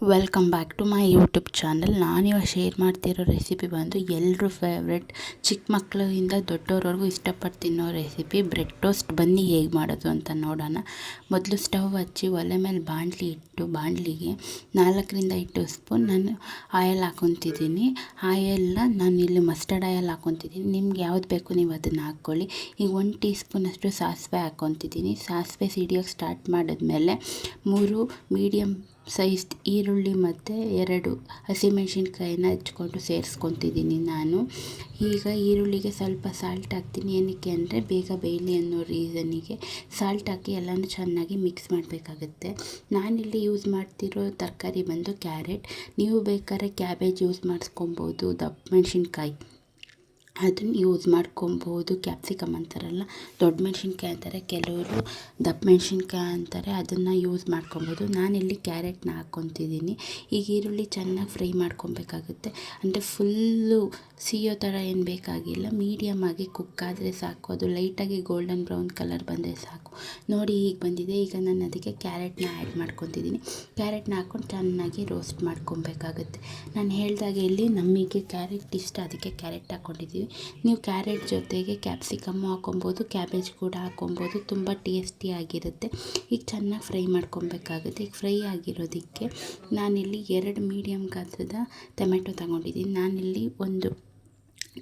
Welcome back to my YouTube channel ನಾನಿವಾಗ share ಮಾಡ್ತಿರೋ recipe ಬಂದು ಎಲ್ಲರೂ ಫೇವ್ರೆಟ್ ಚಿಕ್ಕ ಮಕ್ಕಳಿಂದ ದೊಡ್ಡವ್ರವರೆಗೂ ಇಷ್ಟಪಟ್ಟು ತಿನ್ನೋ ರೆಸಿಪಿ ಬ್ರೆಡ್ ಟೋಸ್ಟ್ ಬನ್ನಿ ಹೇಗೆ ಮಾಡೋದು ಅಂತ ನೋಡೋಣ. ಮೊದಲು ಸ್ಟವ್ ಹಚ್ಚಿ ಒಲೆ ಮೇಲೆ ಬಾಣಲಿ ಇಟ್ಟು ಬಾಣಲಿಗೆ ನಾಲ್ಕರಿಂದ ಐದು ಸ್ಪೂನ್ ನಾನು ಆಯಲ್ ಹಾಕೊತಿದ್ದೀನಿ. ಆಯಲ್ನ ನಾನು ಇಲ್ಲಿ ಮಸ್ಟರ್ಡ್ ಆಯಲ್ ಹಾಕೊತಿದ್ದೀನಿ. ನಿಮ್ಗೆ ಯಾವ್ದು ಬೇಕು ನೀವು ಅದನ್ನು ಹಾಕ್ಕೊಳ್ಳಿ. ಈಗ ಒಂದು ಟೀ ಸ್ಪೂನಷ್ಟು ಸಾಸಿವೆ ಹಾಕ್ಕೊತಿದ್ದೀನಿ ಸಾಸಿವೆ ಸಿಡಿಯೋಕ್ಕೆ ಸ್ಟಾರ್ಟ್ ಮಾಡಿದ್ಮೇಲೆ ಮೂರು ಮೀಡಿಯಮ್ ಸೈಜ್ ಈರುಳ್ಳಿ ಮತ್ತು ಎರಡು ಹಸಿಮೆಣ್ಸಿನ್ಕಾಯಿನ ಹೆಚ್ಕೊಂಡು ಸೇರಿಸ್ಕೊತಿದ್ದೀನಿ ನಾನು. ಈಗ ಈರುಳ್ಳಿಗೆ ಸ್ವಲ್ಪ ಸಾಲ್ಟ್ ಹಾಕ್ತೀನಿ. ಏನಕ್ಕೆ ಅಂದರೆ ಬೇಗ ಬೇಯಲಿ ಅನ್ನೋ ರೀಸನಿಗೆ ಸಾಲ್ಟ್ ಹಾಕಿ ಎಲ್ಲನೂ ಚೆನ್ನಾಗಿ ಮಿಕ್ಸ್ ಮಾಡಬೇಕಾಗುತ್ತೆ. ನಾನಿಲ್ಲಿ ಯೂಸ್ ಮಾಡ್ತಿರೋ ತರಕಾರಿ ಬಂದು ಕ್ಯಾರೆಟ್ ನೀವು ಬೇಕಾದ್ರೆ ಕ್ಯಾಬೇಜ್ ಯೂಸ್ ಮಾಡಿಸ್ಕೊಬೋದು ದಪ್ಪ ಮೆಣಸಿನ್ಕಾಯಿ. ಅದನ್ನು ಯೂಸ್ ಮಾಡ್ಕೊಬೋದು. ಕ್ಯಾಪ್ಸಿಕಮ್ ಅಂತಾರಲ್ಲ, ದೊಡ್ಡ ಮೆಣ್ಸಿನ್ಕಾಯಿ ಅಂತಾರೆ, ಕೆಲವರು ದಪ್ಪ ಮೆಣ್ಸಿನ್ಕಾಯಿ ಅಂತಾರೆ, ಅದನ್ನು ಯೂಸ್ ಮಾಡ್ಕೊಬೋದು. ಇಲ್ಲಿ ಕ್ಯಾರೆಟ್ನ ಹಾಕ್ಕೊತಿದ್ದೀನಿ ಈಗ ಈರುಳ್ಳಿ ಚೆನ್ನಾಗಿ ಫ್ರೈ ಮಾಡ್ಕೊಬೇಕಾಗುತ್ತೆ. ಅಂದರೆ ಫುಲ್ಲು ಸಿಯೋ ಥರ ಏನು ಬೇಕಾಗಿಲ್ಲ. ಮೀಡಿಯಮ್ ಆಗಿ ಕುಕ್ ಆದರೆ ಸಾಕು. ಅದು ಲೈಟಾಗಿ ಗೋಲ್ಡನ್ ಬ್ರೌನ್ ಕಲರ್ ಬಂದರೆ ಸಾಕು. ನೋಡಿ ಈಗ ಬಂದಿದೆ. ಈಗ ನಾನು ಅದಕ್ಕೆ ಕ್ಯಾರೆಟ್ನ ಆ್ಯಡ್ ಮಾಡ್ಕೊತಿದ್ದೀನಿ. ಕ್ಯಾರೆಟ್ನ ಹಾಕ್ಕೊಂಡು ಚೆನ್ನಾಗಿ ರೋಸ್ಟ್ ಮಾಡ್ಕೊಬೇಕಾಗುತ್ತೆ. ನಾನು ಹೇಳಿದಾಗ ಇಲ್ಲಿ ನಮಗೆ ಕ್ಯಾರೆಟ್ ಇಷ್ಟ, ಅದಕ್ಕೆ ಕ್ಯಾರೆಟ್ ಹಾಕ್ಕೊಂಡಿದ್ದೀವಿ ನೀವು ಕ್ಯಾರೆಟ್ ಜೊತೆಗೆ ಕ್ಯಾಪ್ಸಿಕಮ್ಮು ಹಾಕೊಬೋದು, ಕ್ಯಾಬೇಜ್ ಕೂಡ ಹಾಕೊಬೋದು, ತುಂಬ ಟೇಸ್ಟಿಯಾಗಿರುತ್ತೆ ಈಗ ಚೆನ್ನಾಗಿ ಫ್ರೈ ಮಾಡ್ಕೊಬೇಕಾಗುತ್ತೆ. ಈಗ ಫ್ರೈ ಆಗಿರೋದಕ್ಕೆ ನಾನಿಲ್ಲಿ ಎರಡು ಮೀಡಿಯಮ್ ಗಾತ್ರದ ಟೊಮೆಟೊ ತಗೊಂಡಿದ್ದೀನಿ. ನಾನಿಲ್ಲಿ ಒಂದು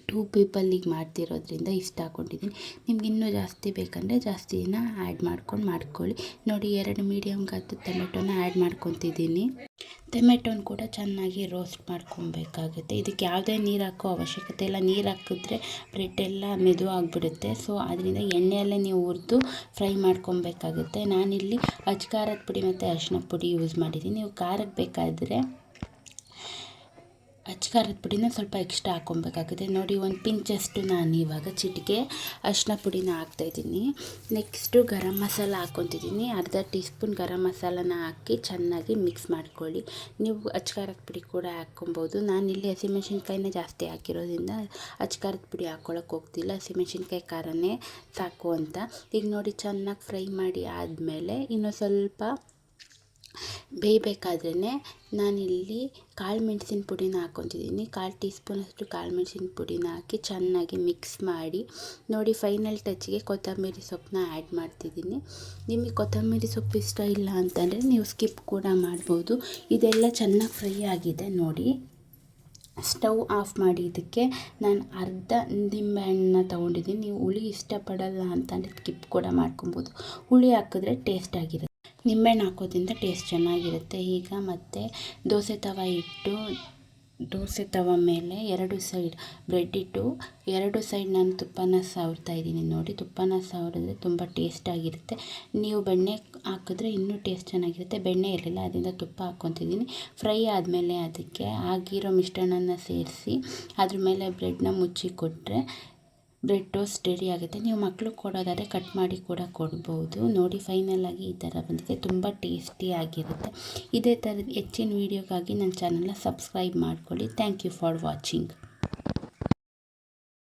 ಟೂ ಪೀಪಲ್ಲಿಗೆ ಮಾಡ್ತಿರೋದ್ರಿಂದ ಇಷ್ಟ ಹಾಕ್ಕೊಂಡಿದ್ದೀನಿ ನಿಮ್ಗೆ ಇನ್ನೂ ಜಾಸ್ತಿ ಬೇಕಂದರೆ ಜಾಸ್ತಿನ ಆ್ಯಡ್ ಮಾಡ್ಕೊಂಡು ಮಾಡ್ಕೊಳ್ಳಿ. ನೋಡಿ, ಎರಡು ಮೀಡಿಯಮ್ ಗಾತ್ರದ ಟೊಮೆಟೊನ ಆ್ಯಡ್ ಮಾಡ್ಕೊತಿದ್ದೀನಿ. ಟೊಮೆಟೊನ ಕೂಡ ಚೆನ್ನಾಗಿ ರೋಸ್ಟ್ ಮಾಡ್ಕೊಬೇಕಾಗುತ್ತೆ. ಇದಕ್ಕೆ ಯಾವುದೇ ನೀರು ಹಾಕೋ ಅವಶ್ಯಕತೆ ಇಲ್ಲ. ನೀರು ಹಾಕಿದ್ರೆ ಬ್ರೆಡ್ ಎಲ್ಲ ಮೆದು ಆಗಿಬಿಡುತ್ತೆ. ಸೊ ಅದರಿಂದ ಎಣ್ಣೆಯಲ್ಲೇ ನೀವು ಹುರಿದು ಫ್ರೈ ಮಾಡ್ಕೊಬೇಕಾಗುತ್ತೆ. ನಾನಿಲ್ಲಿ ಅಜ್ಕಾರದ ಪುಡಿ ಮತ್ತು ಅರಿಶಿನ ಪುಡಿ ಯೂಸ್ ಮಾಡಿದ್ದೀನಿ. ನೀವು ಖಾರಕ್ಕೆ ಬೇಕಾದರೆ ಅಚ್ಕಾರದ ಪುಡಿನ ಸ್ವಲ್ಪ ಎಕ್ಸ್ಟ್ರಾ ಹಾಕ್ಕೊಬೇಕಾಗುತ್ತೆ. ನೋಡಿ, ಒಂದು ಪಿಂಚಷ್ಟು ನಾನು ಇವಾಗ ಚಿಟಿಕೆ ಅರಿಶಿನ ಪುಡಿನ ಹಾಕ್ತಾಯಿದ್ದೀನಿ ನೆಕ್ಸ್ಟು ಗರಂ ಮಸಾಲ ಹಾಕ್ಕೊತಿದ್ದೀನಿ. ಅರ್ಧ ಟೀ ಸ್ಪೂನ್ ಗರಂ ಮಸಾಲನ ಹಾಕಿ ಚೆನ್ನಾಗಿ ಮಿಕ್ಸ್ ಮಾಡ್ಕೊಳ್ಳಿ. ನೀವು ಅಚ್ಕಾರದ ಪುಡಿ ಕೂಡ ಹಾಕ್ಕೊಬೋದು. ನಾನಿಲ್ಲಿ ಹಸಿಮೆಣ್ಸಿನ್ಕಾಯಿನ ಜಾಸ್ತಿ ಹಾಕಿರೋದ್ರಿಂದ ಅಚ್ಕಾರದ ಪುಡಿ ಹಾಕ್ಕೊಳಕ್ಕೆ ಹೋಗ್ತಿಲ್ಲ. ಹಸಿಮೆಣ್ಸಿನ್ಕಾಯಿ ಖಾರನೇ ಸಾಕು ಅಂತ. ಈಗ ನೋಡಿ, ಚೆನ್ನಾಗಿ ಫ್ರೈ ಮಾಡಿ ಆದಮೇಲೆ ಇನ್ನೂ ಸ್ವಲ್ಪ ಬೇಯಬೇಕಾದ್ರೇ ನಾನಿಲ್ಲಿ ಕಾಳು ಮೆಣಸಿನ ಪುಡಿನ ಹಾಕ್ಕೊತಿದ್ದೀನಿ ಕಾಲು ಟೀ ಸ್ಪೂನಷ್ಟು ಕಾಳು ಮೆಣಸಿನ ಪುಡಿನ ಹಾಕಿ ಚೆನ್ನಾಗಿ ಮಿಕ್ಸ್ ಮಾಡಿ ನೋಡಿ ಫೈನಲ್ ಟಚ್ಗೆ ಕೊತ್ತಂಬರಿ ಸೊಪ್ಪನ್ನ ಆ್ಯಡ್ ಮಾಡ್ತಿದ್ದೀನಿ. ನಿಮಗೆ ಕೊತ್ತಂಬರಿ ಸೊಪ್ಪು ಇಷ್ಟ ಇಲ್ಲ ಅಂತಂದರೆ ನೀವು ಸ್ಕಿಪ್ ಕೂಡ ಮಾಡ್ಬೋದು. ಇದೆಲ್ಲ ಚೆನ್ನಾಗಿ ಫ್ರೈ ಆಗಿದೆ ನೋಡಿ. ಸ್ಟವ್ ಆಫ್ ಮಾಡಿ ಇದಕ್ಕೆ ನಾನು ಅರ್ಧ ನಿಂಬೆಹಣ್ಣನ್ನ ತೊಗೊಂಡಿದ್ದೀನಿ. ನೀವು ಹುಳಿ ಇಷ್ಟಪಡಲ್ಲ ಅಂತಂದರೆ ಸ್ಕಿಪ್ ಕೂಡ ಮಾಡ್ಕೊಬೋದು. ಹುಳಿ ಹಾಕಿದ್ರೆ ಟೇಸ್ಟ್ ಆಗಿರುತ್ತೆ. ನಿಂಬೆಹಣ್ಣು ಹಾಕೋದ್ರಿಂದ ಟೇಸ್ಟ್ ಚೆನ್ನಾಗಿರುತ್ತೆ. ಈಗ ಮತ್ತು ದೋಸೆ ತವ ಇಟ್ಟು, ದೋಸೆ ತವ ಮೇಲೆ ಎರಡು ಸೈಡ್ ಬ್ರೆಡ್ ಇಟ್ಟು, ಎರಡು ಸೈಡ್ ನಾನು ತುಪ್ಪನ ಸವರ್ತಾ ಇದ್ದೀನಿ ನೋಡಿ. ತುಪ್ಪನ ಸವರಿದ್ರೆ ತುಂಬ ಟೇಸ್ಟಾಗಿರುತ್ತೆ ನೀವು ಬೆಣ್ಣೆ ಹಾಕಿದ್ರೆ ಇನ್ನೂ ಟೇಸ್ಟ್ ಚೆನ್ನಾಗಿರುತ್ತೆ. ಬೆಣ್ಣೆ ಇರಲಿಲ್ಲ, ಅದರಿಂದ ತುಪ್ಪ ಹಾಕ್ಕೊತಿದ್ದೀನಿ. ಫ್ರೈ ಆದಮೇಲೆ ಅದಕ್ಕೆ ಆಗಿರೋ ಮಿಶ್ರಣನ ಸೇರಿಸಿ, ಅದ್ರ ಮೇಲೆ ಬ್ರೆಡ್ನ ಮುಚ್ಚಿ ಕೊಟ್ಟರೆ ಬ್ರೆಡ್ ಟೋಸ್ಟ್ ರೆಡಿ ಆಗುತ್ತೆ. ನೀವು ಮಕ್ಕಳು ಕೊಡೋದಾದರೆ ಕಟ್ ಮಾಡಿ ಕೂಡ ಕೊಡ್ಬೋದು. ನೋಡಿ ಫೈನಲಾಗಿ ಈ ಥರ ಬಂದಿದೆ. ತುಂಬ ಟೇಸ್ಟಿಯಾಗಿರುತ್ತೆ ಇದೇ ಥರದ ಹೆಚ್ಚಿನ ವೀಡಿಯೋಗಾಗಿ ನನ್ನ ಚಾನಲ್ನ ಸಬ್ಸ್ಕ್ರೈಬ್ ಮಾಡ್ಕೊಳ್ಳಿ. Thank you for watching